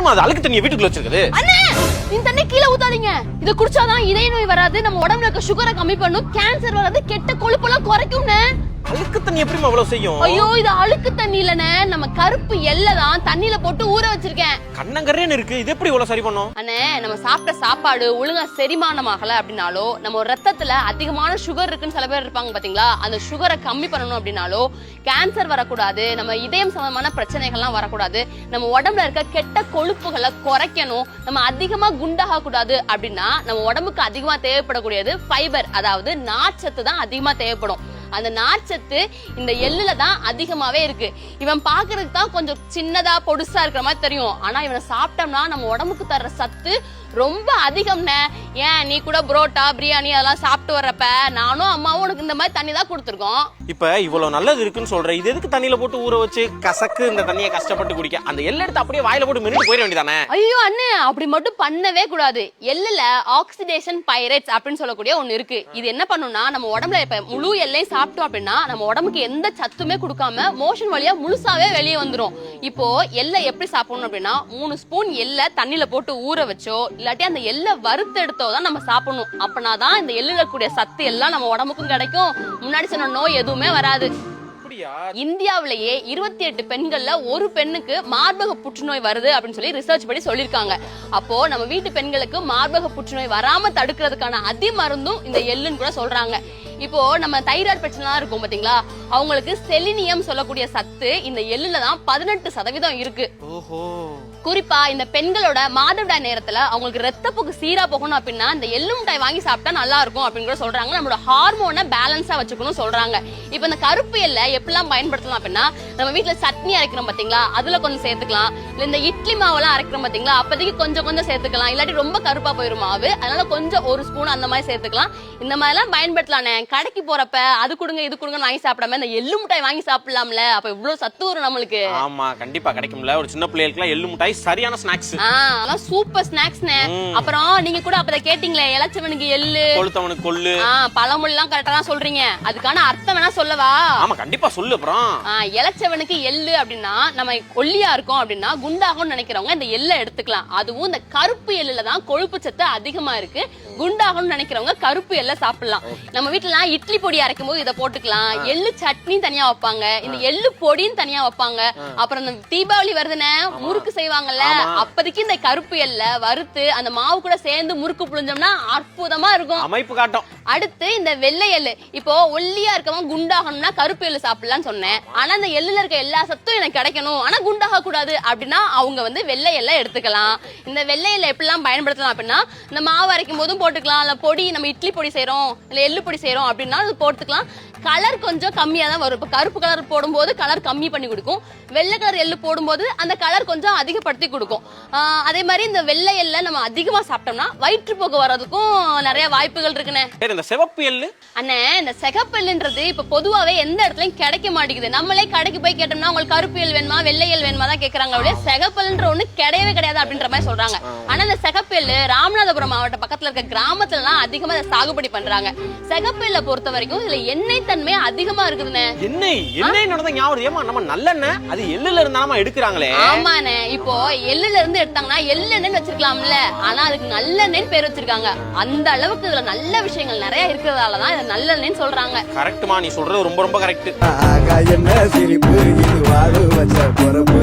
யாரும்மா அது அழுக்கு தண்ணியை வீட்டுக்குள்ள வச்சிருக்குது. அண்ணே இந்த தண்ணி கீழே ஊத்தாதீங்க. இத குடிச்சாதான் இதய நோய் வராது நம்ம உடம்புல இருக்க சுகரை கம்மி பண்ணும் கேன்சர் வராது கெட்ட கொழுப்பெல்லாம் குறைக்கும்னு அழுக்கு தண்ணி எப்படிமா அவ்வளவு செய்யும்? ஐயோ இது அழுக்கு தண்ணி இல்லனே நம்ம கருப்பு எல்லை தான் தண்ணியில போட்டு ஊற வச்சிருக்கேன். கண்ணங்கரேன்னு இருக்கு. இது எப்படி இவ்வளவு சரி பண்ணும்? அண்ணே நம்ம சாப்பிட்ட சாப்பாடு ஒழுங்கா செரிமானம் ஆகல அப்படின்னாலோ நம்ம ரத்தத்துல அதிகமான சுகர் இருக்குன்னு சில பேர் இருப்பாங்க பாத்தீங்களா? அந்த சுகரை கம்மி பண்ணணும் அப்படின்னாலோ கேன்சர் வரக்கூடாது நம்ம இதயம் சம்பந்தமான பிரச்சனைகள்லாம் வரக்கூடாது நம்ம உடம்புல இருக்க கெட்ட கொழுப்புகளை குறைக்கணும் நம்ம அதிகமா குண்டாக கூடாது அப்படின்னா நம்ம உடம்புக்கு அதிகமா தேவைப்படக்கூடியது ஃபைபர் அதாவது நார்ச்சத்து தான் அதிகமா தேவைப்படும். அந்த நார்ச்சத்து இந்த எள்ளுல தான் அதிகமாவே இருக்கு. இவன் பாக்குறதுக்கு தான் கொஞ்சம் சின்னதா பொடுசா இருக்கிற மாதிரி தெரியும். ஆனா இவனை சாப்பிட்டோம்னா நம்ம உடம்புக்கு தர்ற சத்து ரொம்ப அதிகம்னே ஏன் நீ கூட புரோட்டா பிரியாணி அதெல்லாம் சாப்பிட்டு வர்றப்ப நானும் அம்மாவும் உனக்கு இந்த மாதிரி தண்ணி தான் கொடுத்துருக்கோம். இப்ப இவ்வளவு நல்லது இருக்குன்னு சொல்ற இது எதுக்கு தண்ணியில போட்டு ஊற வச்சு கசக்கு இந்த தண்ணியை கஷ்டப்பட்டு குடிக்க? அந்த எல்லை எடுத்து அப்படியே வாயில போட்டு மின்னு போயிட வேண்டியதானே? ஐயோ அண்ணே அப்படி மட்டும் பண்ணவே கூடாது. எள்ளுல ஆக்சிடேஷன் பைரேட்ஸ் அப்படின்னு சொல்லக்கூடிய ஒண்ணு இருக்கு. இது என்ன பண்ணும்னா நம்ம உடம்புல இப்ப முழு எல்லையும் சாப்பிட்டோம் அப்படின்னா நம்ம உடம்புக்கு எந்த சத்துமே கொடுக்காம மோஷன் வழியா முழுசாவே வெளியே வந்துரும். இப்போ எள்ளை எப்படி சாப்பிடணும் அப்படின்னா மூணு ஸ்பூன் எள்ளை தண்ணியில போட்டு ஊற வச்சோ இல்லாட்டி அந்த எள்ளை வறுத்து எடுத்தோ தான் நம்ம சாப்பிடணும். அப்பனாதான் இந்த எள்ளுல கூடிய சத்து எல்லாம் நம்ம உடம்புக்கும் கிடைக்கும். முன்னாடி சொன்ன நோய் எதுவுமே வராது. இந்தியாவிலேயே இருபத்தி எட்டு பெண்கள்ல ஒரு பெண்ணுக்கு மார்பக புற்றுநோய் வருது அப்படின்னு சொல்லி ரிசர்ச் படி சொல்லிருக்காங்க அப்போ நம்ம வீட்டு பெண்களுக்கு மார்பக புற்றுநோய் வராம தடுக்கிறதுக்கான அதி மருந்தும் இந்த எள்ளுன்னு கூட சொல்றாங்க. இப்போ நம்ம தைராய்டு பிரச்சனை இருக்கும் பாத்தீங்களா? அவங்களுக்கு செலினியம் சொல்லக்கூடிய சத்து இந்த எள்ளுல தான் பதினெட்டு சதவீதம் இருக்கு. குறிப்பா இந்த பெண்களோட மாதவிடாய் நேரத்துல அவங்களுக்கு ரத்தப்போக்கு சீரா போகணும் அப்படின்னா இந்த எள்ளு மிட்டாய் வாங்கி சாப்பிட்டா நல்லா இருக்கும் அப்படின்னு கூட சொல்றாங்க. நம்மளோட ஹார்மோனை பேலன்ஸா வச்சுக்கணும் சொல்றாங்க. இப்போ இந்த கருப்பு எல்லை எப்படிலாம் பயன்படுத்தலாம் அப்படின்னா நம்ம வீட்ல சட்னி அரைக்கிறோம் பாத்தீங்களா அதுல கொஞ்சம் சேர்த்துக்கலாம். இல்ல இந்த இட்லி மாவெல்லாம் அரைக்கிறோம் பாத்தீங்களா அப்போதைக்கு கொஞ்சம் கொஞ்சம் சேர்த்துக்கலாம். இல்லாட்டி ரொம்ப கருப்பா போயிரும் மாவு அதனால கொஞ்சம் ஒரு ஸ்பூன் அந்த மாதிரி சேர்த்துக்கலாம். இந்த மாதிரி எல்லாம் பயன்படுத்தலானே கடைக்கு போறப்ப அது கொடுங்க இது கொடுங்க வாங்கி சாப்பிடாம இந்த எள்ளு மிட்டாய் வாங்கி சாப்பிடலாம்ல அப்ப இவ்வளவு சத்து வரும் நம்மளுக்கு. ஆமா கண்டிப்பா கிடைக்கும்ல. ஒரு சின்ன பிள்ளைகளுக்குலாம் எள்ளு மிட்டாய் சரியான ஸ்நாக்ஸ் அதெல்லாம் சூப்பர் ஸ்நாக்ஸ்னே அப்புறம் நீங்க கூட அப்பத கேட்டீங்களே இளச்சவனுக்கு எள்ளு. கொளுத்தவனுக்கு கொள்ளு. ஆ பழமொழி எல்லாம் கரெக்டா தான் சொல்றீங்க. அதுக்கான அர்த்தம் வேணா சொல்லவா? ஆமா கண்டிப்பா சொல்லு அப்புறம் இளச்சவனுக்கு எள்ளு அப்படின்னா நம்ம ஒல்லியா இருக்கோம் அப்படின்னா குண்டாகும்னு நினைக்கிறவங்க இந்த எள்ளை எடுத்துக்கலாம். அதுவும் இந்த கருப்பு எள்ளுல தான் கொழுப்பு சத்து அதிகமா இருக்கு. குண்டாகும்னு நினைக்கிறவங்க கருப்பு எள்ளை சாப்பிடலாம். நம்ம வீட்டுல இட்லி பொடி அரைக்கும் போது இதை போட்டுக்கலாம். எள்ளு சட்னி தனியா வைப்பாங்க இந்த எள்ளு பொடின்னு தனியா வைப்பாங்க. அப்புறம் இந்த தீபாவளி வருதுன்னு முறுக்கு செய்வாங்கல்ல அப்போதைக்கு இந்த கருப்பு எள்ளை வறுத்து அந்த மாவு கூட சேர்ந்து முறுக்கு புழிஞ்சோம்னா அற்புதமா இருக்கும். அமைப்பு காட்டும். அடுத்து இந்த வெள்ளை எள்ளு. இப்போ ஒல்லியா இருக்கவங்க குண்டாகணும்னா கருப்பு எள்ளு சாப்பிடலாம்னு சொன்னேன். ஆனா இந்த எள்ளுல இருக்க எல்லா சத்தும் எனக்கு கிடைக்கணும். ஆனா குண்டாக கூடாது அப்படின்னா அவங்க வந்து வெள்ளை எல்லாம் எடுத்துக்கலாம். இந்த வெள்ளை எல்லை எப்படிலாம் பயன்படுத்தலாம் அப்படின்னா இந்த மாவு அரைக்கும் போதும் போட்டுக்கலாம். இல்ல பொடி நம்ம இட்லி பொடி செய்யறோம் இல்ல எள்ளு பொடி செய்யறோம் அப்படின்னா அது போட்டுக்கலாம். கலர் கொஞ்சம் கம்மியா தான் வரும். இப்போ கருப்பு கலர் போடும்போது கலர் கம்மி பண்ணி கொடுக்கும். வெள்ளை கலர் எள்ளு போடும்போது அந்த கலர் கொஞ்சம் அதிகப்படுத்தி கொடுக்கும். அதே மாதிரி இந்த வெள்ளை எல்லை நம்ம அதிகமா சாப்பிட்டோம்னா வயிற்றுப்போக்கு வர்றதுக்கும் நிறைய வாய்ப்புகள் இருக்குன்னு இந்த சிவப்பு எள்ளு? அண்ணே இந்த சிகப்பெல்லுன்றது இப்ப பொதுவாவே எந்த இடத்துலயும் கிடைக்க மாட்டேங்குது. நம்மளே கடைக்கு போய் கேட்டோம்னா உங்களுக்கு கருப்பு எல் வேணுமா வெள்ளை எல் வேணுமா தான் கேக்குறாங்க அப்படியே சிகப்பெல்லுன்ற ஒண்ணு கிடையவே கிடையாது அப்படின்ற மாதிரி சொல்றாங்க. ஆனா இந்த சிகப்பெல்லு ராமநாதபுரம் மாவட்ட பக்கத்துல இருக்க கிராமத்துல எல்லாம் அதிகமா இதை சாகுபடி பண்றாங்க. சிகப்பெல்ல பொறுத்த வரைக்கும் இதுல எண்ணெய் தன்மை அதிகமா இருக்குதுண்ணே. எண்ணெய்? எண்ணெய் நடந்த ஞாபகம் ஏமா நம்ம நல்லெண்ணெய் அது எள்ளுல இருந்தாம எடுக்கிறாங்களே? ஆமாண்ணே. இப்போ எள்ளுல இருந்து எடுத்தாங்கன்னா எள்ளெண்ணெய் வச்சிருக்கலாம்ல. ஆனா அதுக்கு நல்லெண்ணெய் பேர் வச்சிருக்காங்க. அந்த அளவுக்கு இதுல நல்ல விஷயங்கள் நிறைய இருக்கிறதாலதான் இதை நல்லெண்ணெய்ன்னு சொல்றாங்க. கரெக்ட்மா நீ சொல்றது ரொம்ப ரொம்ப கரெக்ட் ஆகா என்ன சிரிப்பு? இது வாழ வச்ச பொறுப்பு.